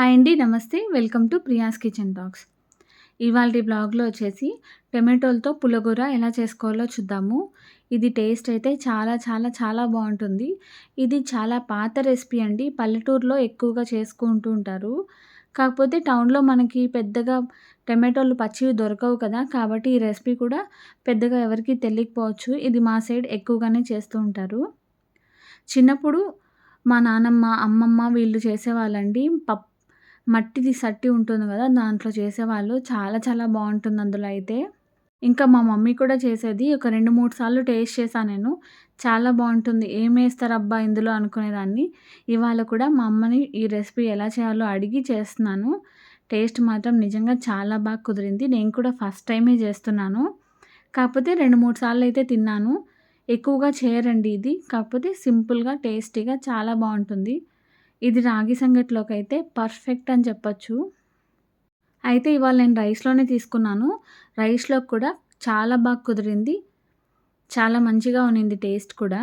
Hi అండి నమస్తే. Welcome to Priya's kitchen talks. ఇవాళ బ్లాగ్లో వచ్చేసి టొమాటోలతో పులగూర ఎలా చేసుకోవాలో చూద్దాము. ఇది టేస్ట్ అయితే చాలా చాలా చాలా బాగుంటుంది. ఇది చాలా పాత రెసిపీ అండి. పల్లెటూరులో ఎక్కువగా చేసుకుంటూ ఉంటారు. కాకపోతే టౌన్లో మనకి పెద్దగా టమాటోలు పచ్చివి దొరకవు కదా. కాబట్టి ఈ రెసిపీ కూడా పెద్దగా ఎవరికి తెలియకపోవచ్చు. ఇది మా సైడ్ ఎక్కువగానే చేస్తూ ఉంటారు. చిన్నప్పుడు మా నానమ్మ అమ్మమ్మ వీళ్ళు చేసేవాళ్ళండి. పప్ మట్టిది సట్టి ఉంటుంది కదా దాంట్లో చేసేవాళ్ళు. చాలా చాలా బాగుంటుంది అందులో అయితే. ఇంకా మా మమ్మీ కూడా చేసేది. ఒక రెండు మూడు సార్లు టేస్ట్ చేశాను నేను. చాలా బాగుంటుంది. ఏం వేస్తారబ్బా ఇందులో అనుకునేదాన్ని. ఇవాళ కూడా మా అమ్మని ఈ రెసిపీ ఎలా చేయాలో అడిగి చేస్తున్నాను. టేస్ట్ మాత్రం నిజంగా చాలా బాగా కుదిరింది. నేను కూడా ఫస్ట్ టైమే చేస్తున్నాను. కాకపోతే రెండు మూడు సార్లు అయితే తిన్నాను. ఎక్కువగా చేయరండి ఇది. కాకపోతే సింపుల్గా టేస్టీగా చాలా బాగుంటుంది. ఇది రాగి సంగటిలోకి అయితే పర్ఫెక్ట్ అని చెప్పచ్చు. అయితే ఇవాళ నేను రైస్లోనే తీసుకున్నాను. రైస్లో కూడా చాలా బాగా కుదిరింది. చాలా మంచిగా ఉన్నింది టేస్ట్ కూడా.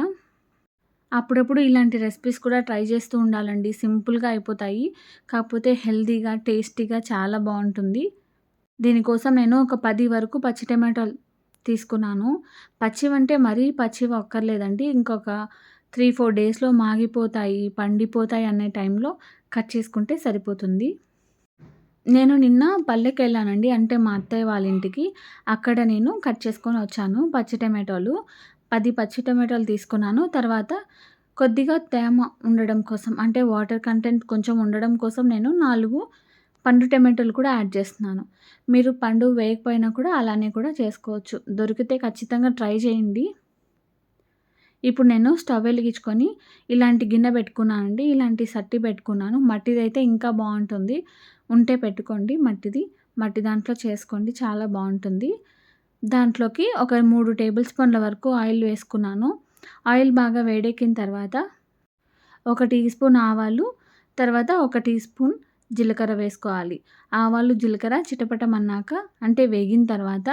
అప్పుడప్పుడు ఇలాంటి రెసిపీస్ కూడా ట్రై చేస్తూ ఉండాలండి. సింపుల్గా అయిపోతాయి. కాకపోతే హెల్తీగా టేస్టీగా చాలా బాగుంటుంది. దీనికోసం నేను ఒక పది వరకు పచ్చి టమాటాలు తీసుకున్నాను. పచ్చివంటే మరీ పచ్చివి ఒక్కర్లేదండి ఇంకొక త్రీ ఫోర్ డేస్లో మాగిపోతాయి పండిపోతాయి అనే టైంలో కట్ చేసుకుంటే సరిపోతుంది. నేను నిన్న పల్లెకి వెళ్ళానండి అంటే మా అత్తయ్య వాళ్ళ ఇంటికి. అక్కడ నేను కట్ చేసుకొని వచ్చాను పచ్చి టమాటోలు. పది పచ్చి టమాటోలు తీసుకున్నాను. తర్వాత కొద్దిగా తేమ ఉండడం కోసం అంటే వాటర్ కంటెంట్ కొంచెం ఉండడం కోసం నేను నాలుగు పండు టమాటోలు కూడా యాడ్ చేస్తున్నాను. మీరు పండు వేయకపోయినా కూడా అలానే కూడా చేసుకోవచ్చు. దొరికితే ఖచ్చితంగా ట్రై చేయండి. ఇప్పుడు నేను స్టవ్ వెలిగించుకొని ఇలాంటి గిన్నె పెట్టుకున్నానండి. ఇలాంటి సట్టి పెట్టుకున్నాను. మట్టిది అయితే ఇంకా బాగుంటుంది. ఉంటే పెట్టుకోండి మట్టిది. మట్టి దాంట్లో చేసుకోండి. చాలా బాగుంటుంది. దాంట్లోకి ఒక మూడు టేబుల్ స్పూన్ల వరకు ఆయిల్ వేసుకున్నాను. ఆయిల్ బాగా వేడెక్కిన తర్వాత ఒక టీ స్పూన్ ఆవాలు తర్వాత ఒక టీ స్పూన్ జీలకర్ర వేసుకోవాలి. ఆవాలు జీలకర్ర చిటపటమన్నాక అంటే వేగిన తర్వాత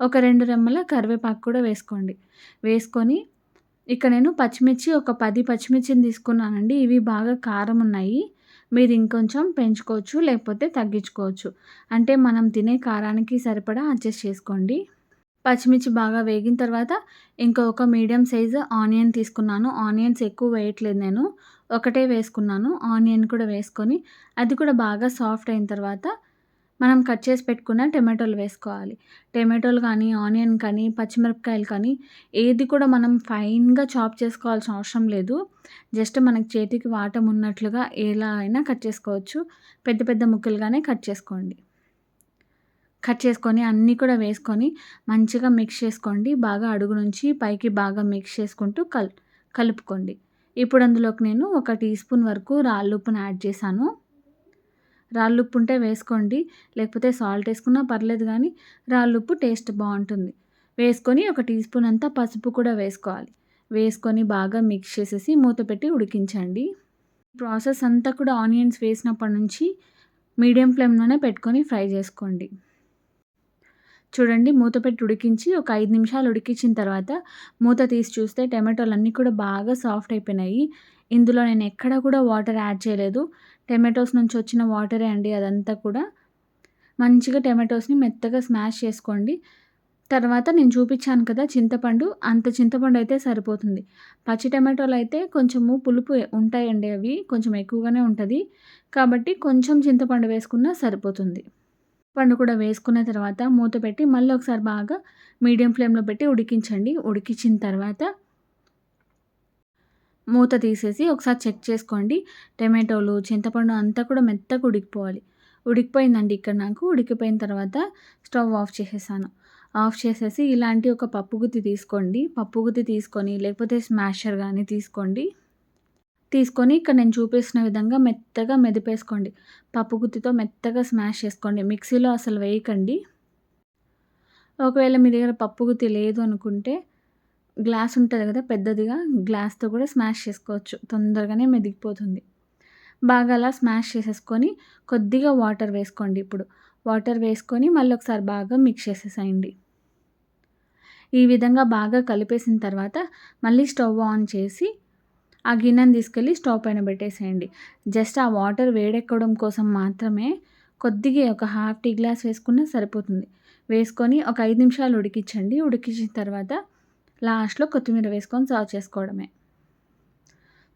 ఒక రెండు రెమ్మల కరివేపాకు కూడా వేసుకోండి. వేసుకొని ఇక్కడ నేను పచ్చిమిర్చి ఒక పది పచ్చిమిర్చిని తీసుకున్నానండి. ఇవి బాగా కారం ఉన్నాయి. మీరు ఇంకొంచెం పెంచుకోవచ్చు లేకపోతే తగ్గించుకోవచ్చు. అంటే మనం తినే కారానికి సరిపడా అడ్జస్ట్ చేసుకోండి. పచ్చిమిర్చి బాగా వేగిన తర్వాత ఇంకొక మీడియం సైజు ఆనియన్ తీసుకున్నాను. ఆనియన్స్ ఎక్కువ వేయట్లేదు నేను. ఒకటే వేసుకున్నాను. ఆనియన్ కూడా వేసుకొని అది కూడా బాగా సాఫ్ట్ అయిన తర్వాత మనం కట్ చేసి పెట్టుకున్న టమాటోలు వేసుకోవాలి. టమాటోలు కానీ ఆనియన్ కానీ పచ్చిమిరపకాయలు కానీ ఏది కూడా మనం ఫైన్గా చాప్ చేసుకోవాల్సిన అవసరం లేదు. జస్ట్ మనకి చేతికి వాటం ఉన్నట్లుగా ఎలా అయినా కట్ చేసుకోవచ్చు. పెద్ద పెద్ద ముక్కలుగానే కట్ చేసుకోండి. కట్ చేసుకొని అన్నీ కూడా వేసుకొని మంచిగా మిక్స్ చేసుకోండి. బాగా అడుగు నుంచి పైకి బాగా మిక్స్ చేసుకుంటూ కల్ కలుపుకోండి. ఇప్పుడు అందులోకి నేను ఒక టీ స్పూన్ వరకు రాళ్ళుప్పును యాడ్ చేశాను. రాళ్ళుప్పు ఉంటే వేసుకోండి. లేకపోతే సాల్ట్ వేసుకున్నా పర్లేదు కానీ రాళ్ళుప్పు టేస్ట్ బాగుంటుంది. వేసుకొని ఒక టీ స్పూన్ అంతా పసుపు కూడా వేసుకోవాలి. వేసుకొని బాగా మిక్స్ చేసేసి మూత పెట్టి ఉడికించండి. ప్రాసెస్ అంతా కూడా ఆనియన్స్ వేసినప్పటి నుంచి మీడియం ఫ్లేమ్లోనే పెట్టుకొని ఫ్రై చేసుకోండి. చూడండి మూత పెట్టి ఉడికించి ఒక ఐదు నిమిషాలు ఉడికించిన తర్వాత మూత తీసి చూస్తే టమాటోలు అన్నీ కూడా బాగా సాఫ్ట్ అయిపోయినాయి. ఇందులో నేను ఎక్కడ కూడా వాటర్ యాడ్ చేయలేదు. టమాటోస్ నుంచి వచ్చిన వాటరే అండి అదంతా కూడా. మంచిగా టమాటోస్ని మెత్తగా స్మాష్ చేసుకోండి. తర్వాత నేను చూపించాను కదా చింతపండు అంత చింతపండు అయితే సరిపోతుంది. పచ్చి టమాటోలు అయితే కొంచెము పులుపు ఉంటాయండి అవి కొంచెం ఎక్కువగానే ఉంటుంది. కాబట్టి కొంచెం చింతపండు వేసుకున్నా సరిపోతుంది. పండు కూడా వేసుకున్న తర్వాత మూత పెట్టి మళ్ళీ ఒకసారి బాగా మీడియం ఫ్లేమ్లో పెట్టి ఉడికించండి. ఉడికించిన తర్వాత మూత తీసేసి ఒకసారి చెక్ చేసుకోండి. టమాటోలు చింతపండు అంతా కూడా మెత్తగా ఉడికిపోవాలి. ఉడికిపోయిందండి ఇక్కడ నాకు. ఉడికిపోయిన తర్వాత స్టవ్ ఆఫ్ చేసేసాను. ఆఫ్ చేసేసి ఇలాంటి ఒక పప్పుగుత్తి తీసుకోండి. పప్పుగుత్తి తీసుకొని లేకపోతే స్మాషర్ కానీ తీసుకోండి. తీసుకొని ఇక్కడ నేను చూపిస్తున్న విధంగా మెత్తగా మెదిపేసుకోండి. పప్పు గుత్తితో మెత్తగా స్మాష్ చేసుకోండి. మిక్సీలో అసలు వేయకండి. ఒకవేళ మీ దగ్గర పప్పు గుత్తి లేదు అనుకుంటే గ్లాస్ ఉంటుంది కదా పెద్దదిగా గ్లాస్తో కూడా స్మాష్ చేసుకోవచ్చు. తొందరగానే మెదిగిపోతుంది. బాగా అలా స్మాష్ చేసేసుకొని కొద్దిగా వాటర్ వేసుకోండి ఇప్పుడు. వాటర్ వేసుకొని మళ్ళీ ఒకసారి బాగా మిక్స్ చేసేసేయండి. ఈ విధంగా బాగా కలిపేసిన తర్వాత మళ్ళీ స్టవ్ ఆన్ చేసి ఆ గిన్నెను తీసుకెళ్ళి స్టవ్ పైన పెట్టేసేయండి. జస్ట్ ఆ వాటర్ వేడెక్కడం కోసం మాత్రమే కొద్దిగా ఒక హాఫ్ టీ గ్లాస్ వేసుకున్నా సరిపోతుంది. వేసుకొని ఒక ఐదు నిమిషాలు ఉడికించండి. ఉడికించిన తర్వాత లాస్ట్లో కొత్తిమీర వేసుకొని సర్వ్ చేసుకోవడమే.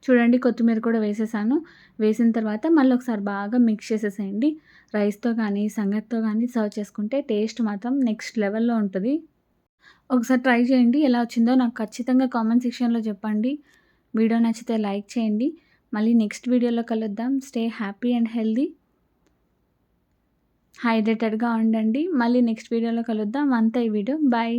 చూడండి కొత్తిమీర కూడా వేసేసాను. వేసిన తర్వాత మళ్ళీ ఒకసారి బాగా మిక్స్ చేసేసేయండి. రైస్తో కానీ సంగతితో కానీ సర్వ్ చేసుకుంటే టేస్ట్ మాత్రం నెక్స్ట్ లెవెల్లో ఉంటుంది. ఒకసారి ట్రై చేయండి. ఎలా వచ్చిందో నాకు ఖచ్చితంగా కామెంట్ సెక్షన్లో చెప్పండి. వీడియో నచ్చితే లైక్ చేయండి. మళ్ళీ నెక్స్ట్ వీడియోలో కలుద్దాం. స్టే హ్యాపీ అండ్ హెల్దీ హైడ్రేటెడ్గా ఉండండి. మళ్ళీ నెక్స్ట్ వీడియోలో కలుద్దాం. అంతే ఈ వీడియో. బాయ్